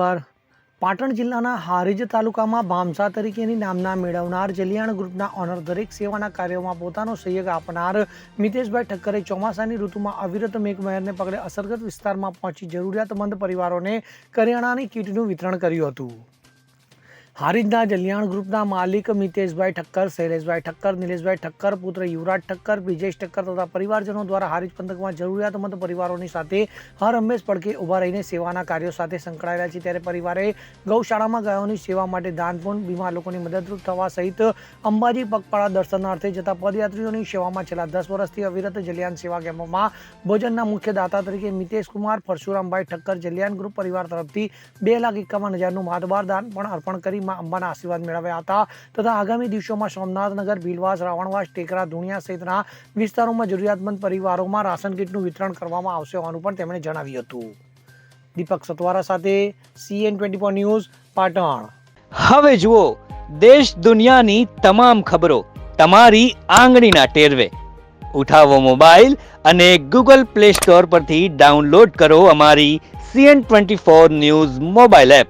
બાર પાટણ જિલ્લાના હારીજ તાલુકામાં ભામસા તરીકેની નામના મેળવનાર જલિયાણ ગ્રુપના ઓનર દરેક સેવાના કાર્યોમાં પોતાનો સહયોગ આપનાર મિતેશભાઈ ઠક્કરે ચોમાસાની ઋતુમાં અવિરત મેઘમહેરને પગલે અસરગ્રસ્ત વિસ્તારમાં પહોંચી જરૂરિયાતમંદ પરિવારોને કરિયાણાની કીટનું વિતરણ કર્યું હતું. હારીજના જલિયાણ ગ્રુપના માલિક મિતેશભાઈ ઠક્કર, શૈલેષભાઈ ઠક્કર, નિલેશભાઈ ઠક્કર, પુત્ર યુવરાજ ઠક્કર, બ્રિજેશ ઠક્કર તથા પરિવારજનો દ્વારા હારીજ પંથકમાં જરૂરિયાતમંદ પરિવારોની સાથે હર હંમેશ પડકે ઊભા રહીને સેવાના કાર્યો સાથે સંકળાયેલા છે. ત્યારે પરિવારે ગૌશાળામાં ગાયોની સેવા માટે દાનપુન બીમાર લોકોની મદદરૂપ થવા સહિત અંબાજી પગપાળા દર્શનાર્થે જતા પદયાત્રીઓની સેવામાં છેલ્લા દસ વર્ષથી અવિરત જલ્યાણ સેવા કેમ્પમાં ભોજનના મુખ્ય દાતા તરીકે મિતેશ કુમાર, પરશુરામભાઈ ઠક્કર જલિયાન ગ્રુપ પરિવાર તરફથી બે લાખ એકાવન હજારનું માતબાર દાન પણ અર્પણ કરી મા અંબાના આશીર્વાદ મેળવ્યા હતા. તથા આગામી દિવસોમાં સોમનાથનગર, ભીલવાસ, રાવણવાસ, ટેકરા, ધુણિયા સહિતના વિસ્તારોમાં જરૂરિયાતમંદ પરિવારોમાં રાશન કીટનું વિતરણ કરવામાં આવશે હોવાનું પણ તેમણે જણાવ્યું હતું. દીપક સતવારા સાથે CN twenty four news, Patan. હવે જુઓ, દેશ દુનિયાની તમામ ખબરો તમારી આંગળીના ટેરવે. ઉઠાવો મોબાઈલ અને ગૂગલ પ્લે સ્ટોર પરથી ડાઉનલોડ કરો અમારી CN twenty four news mobile app.